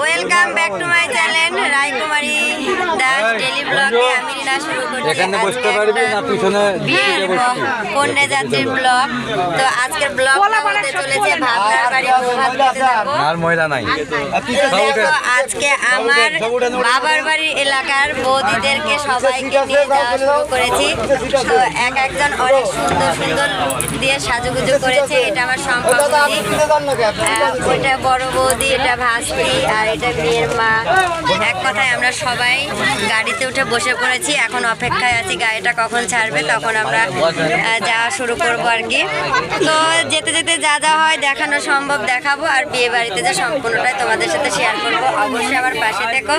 Welcome back to my channel Raikumari এখানে বসতে পারবি না পিছনে বিয়ের দিকে বসবি? কন্যা যাত্রীর ব্লগ। তো আজকের ব্লগ হতে চলেছে ভাবনার বাড়ি আর ময়লা নাই। আজকে আমার বাবার বাড়ির এলাকার বৌদিদেরকে সবাইকে নিয়ে যাওয়া শুরু করেছি। তো এক একজন অনেক সুন্দর সুন্দর দিয়ে সাজুগুজু করেছে। এটা আমার সম্পর্ক। ওইটা বড় বৌদি এটা ভাস্তি আর এটা মেয়ের মা। এক কথায় আমরা সবাই গাড়িতে উঠে বসে পড়েছি। এখন অপেক্ষায় আছি গাড়িটা কখন ছাড়বে তখন আমরা যাওয়া শুরু করব আর কি। তো যেতে যেতে যা যা হয় দেখানো সম্ভব দেখাবো আর বিয়ে বাড়িতে যে সম্পূর্ণটাই তোমাদের সাথে শেয়ার করব অবশ্যই আমার পাশে থেকো।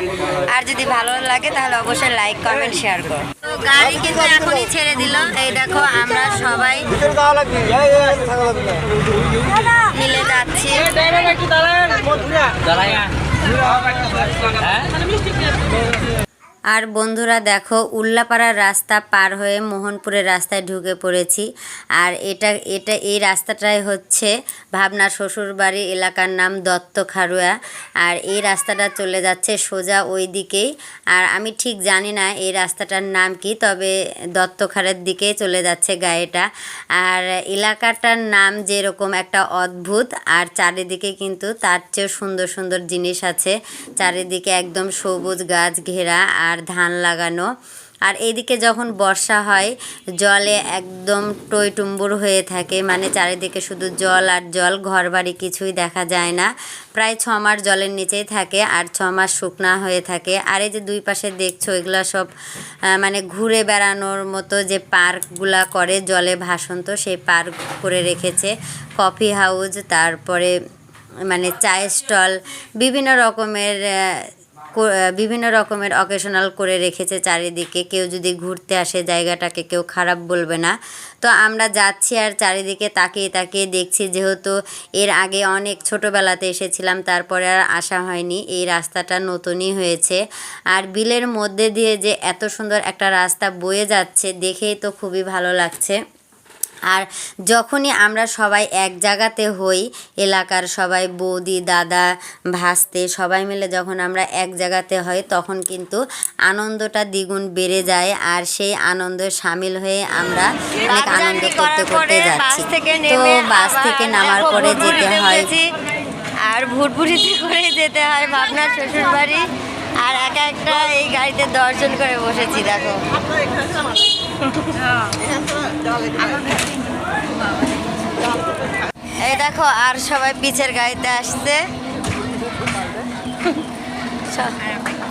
আর যদি ভালো লাগে তাহলে অবশ্যই লাইক কমেন্ট শেয়ার করো। তো গাড়ি কিন্তু এখনই ছেড়ে দিল। এই দেখো আমরা সবাই মিলে যাচ্ছি। আর বন্ধুরা দেখো উল্লাপাড়ার রাস্তা পার হয়ে মোহনপুরের রাস্তায় ঢুকে পড়েছি। আর এটা এটা, এই রাস্তাটাই হচ্ছে ভাবনা শ্বশুর বাড়ি এলাকার নাম দত্ত খারুয়া। আর এই রাস্তাটা চলে যাচ্ছে সোজা ওই দিকেই। আর আমি ঠিক জানি না এই রাস্তাটার নাম কি, তবে দত্তখারের দিকেই চলে যাচ্ছে গাড়িটা। আর এলাকাটার নাম যেরকম একটা অদ্ভুত, আর চারিদিকে কিন্তু তার চেয়েও সুন্দর সুন্দর জিনিস আছে। চারিদিকে একদম সবুজ গাছ ঘেরা আর ধান লাগানো। আর এইদিকে যখন বর্ষা হয়, জলে একদম টইটুম্বুর হয়ে থাকে। মানে চারিদিকে শুধু জল আর জল ঘর বাড়ি কিছুই দেখা যায় না। প্রায় ছ মাস জলের নিচেই থাকে আর ছ মাস শুকনা হয়ে থাকে। আর এই যে দুই পাশে দেখছ, এগুলো সব মানে ঘুরে বেড়ানোর মতো যে পার্কগুলা করে, জলে ভাসন্ত সেই পার্ক করে রেখেছে। কফি হাউস, তারপরে মানে চায়ের স্টল, বিভিন্ন রকমের বিভিন্ন রকমের অকেশনাল করে রেখেছে চারিদিকে। কেউ যদি ঘুরতে আসে, জায়গাটাকে কেউ খারাপ বলবে না। তো আমরা যাচ্ছি আর চারিদিকে তাকিয়ে তাকিয়ে দেখছি, যেহেতু এর আগে অনেক ছোটোবেলাতে এসেছিলাম, তারপরে আর আসা হয়নি। এই রাস্তাটা নতুনই হয়েছে। আর বিলের মধ্যে দিয়ে যে এত সুন্দর একটা রাস্তা বয়ে যাচ্ছে, দেখেই তো খুবই ভালো লাগছে। আর যখনই আমরা সবাই এক জায়গাতে হই এলাকার সবাই বৌদি দাদা ভাসতে সবাই মিলে যখন আমরা এক জায়গাতে হই তখন কিন্তু আনন্দটা দ্বিগুণ বেড়ে যায় আর সেই আনন্দ সামিল হয়ে আমরা অনেক আনন্দ করতে করতে যাচ্ছি। তো বাস থেকে নামার পরে যেতে হয়। আর ভুটভুটিতে করে যেতে হয় ভাবনার শ্বশুর বাড়ি আর একা একটা এই গাড়িতে দর্শন করে বসেছি, দেখো। এই দেখো, আর সবাই পিছের গাড়িতে আসছে।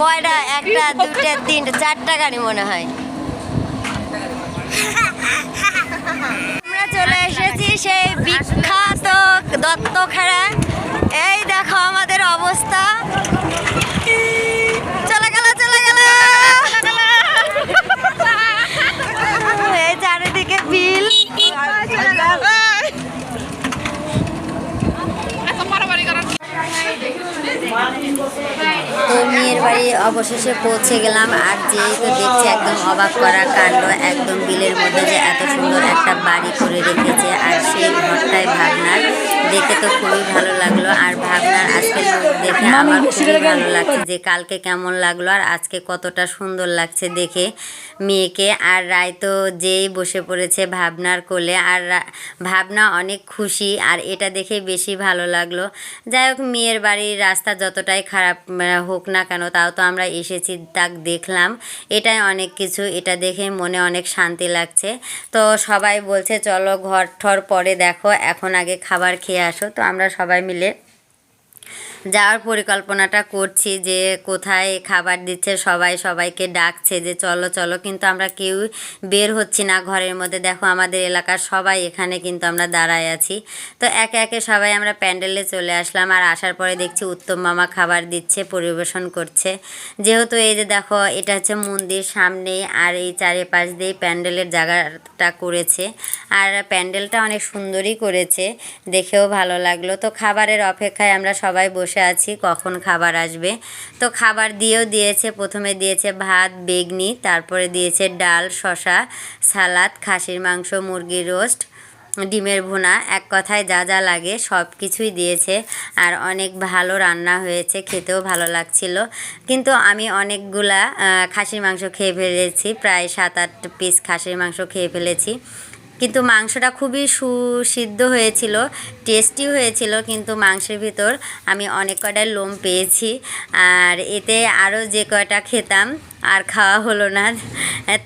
কয়টা? একটা দুটা তিনটা, চারটা গাড়ি মনে হয়। আমরা চলে এসেছি সেই বিখ্যাত দত্তখাড়া এই দেখো আমাদের অবস্থা চলে গেল চলে গেল এই চারিদিকে বিল বাড়ি অবশেষে পৌঁছে গেলাম আর যেহেতু দেখছি একদম অবাক করা কাণ্ড, একদম বিলের মধ্যে যে এত সুন্দর একটা বাড়ি করে রেখেছে সেই ঘরটাই ভাবনার। দেখে তো খুবই ভালো লাগল। আর ভাবনার আজকে দেখে আমার খুবই ভালো লাগছে যে কালকে কেমন লাগল আর আজকে কতটা সুন্দর লাগছে দেখে মেয়েকে। আর রায় তো যেই বসে পড়েছে ভাবনার কোলে। আর ভাবনা অনেক খুশি আর এটা দেখে বেশি ভালো লাগল। যাই হোক মেয়ের বাড়ির রাস্তা যতটাই খারাপ আহ, হোক না কেন তাও তো আমরা এসেছি তাক দেখলাম। এটাই অনেক কিছু। এটা দেখে মনে অনেক শান্তি লাগছে। তো সবাই বলছে চলো ঘর ঠর পরে দেখো এখন আগে খাবার খেয়ে আসো। তো আমরা সবাই মিলে যাওয়ার পরিকল্পনাটা করছি যে কোথায় খাবার দিচ্ছে, সবাই সবাইকে ডাকছে যে চলো চলো। কিন্তু আমরা কেউ বের হচ্ছি না ঘরের মধ্যে। দেখো আমাদের এলাকার সবাই এখানে কিন্তু আমরা দাঁড়ায় আছি। তো একে একে সবাই আমরা প্যান্ডেলে চলে আসলাম আর আসার পরে দেখছি উত্তম মামা খাবার দিচ্ছে, পরিবেশন করছে। যেহেতু এই যে দেখো, এটা হচ্ছে মন্দির সামনে আর এই চারিপাশ দিয়ে প্যান্ডেলের জায়গাটা করেছে। আর প্যান্ডেলটা অনেক সুন্দরই করেছে। দেখেও ভালো লাগল। তো খাবারের অপেক্ষায় আমরা সবাই বসে আছি, কখন খাবার আসবে? তো খাবার দিয়েও দিয়েছে, প্রথমে দিয়েছে ভাত, বেগনি, তারপরে দিয়েছে ডাল শশা সালাদ, খাসির মাংস, মুরগির রোস্ট, ডিমের ভুনা, এক কথায় যা যা লাগে সব কিছুই দিয়েছে। আর অনেক ভালো রান্না হয়েছে, খেতেও ভালো লাগছিল। কিন্তু আমি অনেকগুলা খাসির মাংস খেয়ে ফেলেছি, প্রায় সাত আট পিস খাসির মাংস খেয়ে ফেলেছি। কিন্তু মাংসটা খুবই সুসিদ্ধ হয়েছিল টেস্টি হয়েছিল, কিন্তু মাংসের ভিতর আমি অনেক কয়টা লোম পেয়েছি। আর এতে আরও যে কয়টা খেতাম, আর খাওয়া হলো না।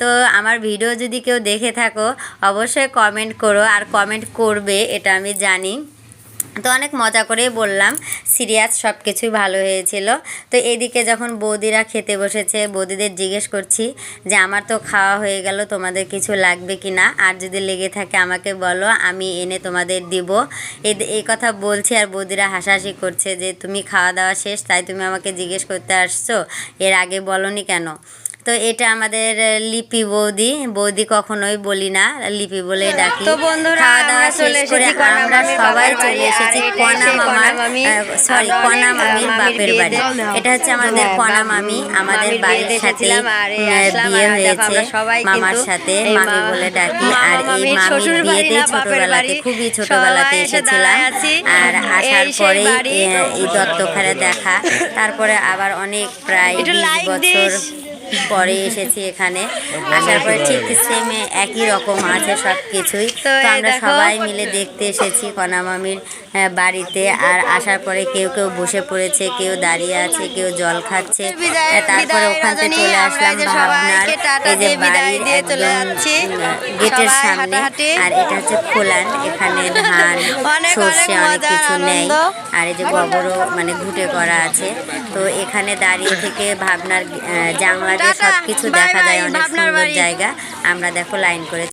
তো আমার ভিডিও যদি কেউ দেখে থাকো, অবশ্যই কমেন্ট করো। আর কমেন্ট করবে, এটা আমি জানি। তো অনেক মজা করেই বললাম, সিরিয়াস সব কিছুই ভালো হয়েছিল। তো এদিকে যখন বৌদিরা খেতে বসেছে, বৌদিদের জিজ্ঞেস করছি যে, আমার তো খাওয়া হয়ে গেল, তোমাদের কিছু লাগবে কি না? আর যদি লেগে থাকে আমাকে বলো, আমি এনে তোমাদের দিব। এই কথা বলছি আর বৌদিরা হাসাহাসি করছে যে, তুমি খাওয়া দাওয়া শেষ, তাই তুমি আমাকে জিজ্ঞেস করতে আসছো? এর আগে বলনি কেন? তো এটা আমাদের লিপি বৌদি। বৌদি কখনোই বলি না লিপি বলে ডাকি। তো বন্ধুরা, আমরা চলে এসেছি আমরা সবাই চলে এসেছি মামার সরি কণা মামির বাপের বাড়ি। এটা হচ্ছে আমাদের হ্যাঁ, বাপ- মামি আমাদের বাড়ির সাথে বিয়ে হয়েছে মামার সাথে মামি বলে ডাকি। আর এই বাড়ি বিয়েতে ছোটবেলাতে খুবই ছোটবেলাতে এসেছিলাম। আর আসার পরেই। এই দত্তখারে দেখা। তারপরে আবার অনেক প্রায় বছর। পরে এসেছি এখানে। আসার পরে ঠিক সেম একই রকম আছে সব কিছুই তো আমরা সবাই মিলে দেখতে এসেছি কণা মামির আহ, বাড়িতে আর আসার পরে কেউ কেউ বসে পড়েছে কেউ দাঁড়িয়ে আছে কেউ জল খাচ্ছে। তারপরে ওখান থেকে চলে আসলাম ভাবনার এই যে বাড়ির একদম গেটের সামনে আর এটা হচ্ছে খোলান এখানে ধান সর্ষে অনেক কিছু নেই। আর এই যে গোবরও মানে ঘুটে করা আছে। তো এখানে দাঁড়িয়ে থেকে ভাবনার জানলা দিয়ে সব কিছু দেখা যায় অনেক সুন্দর জায়গা। আমরা দেখো লাইন করে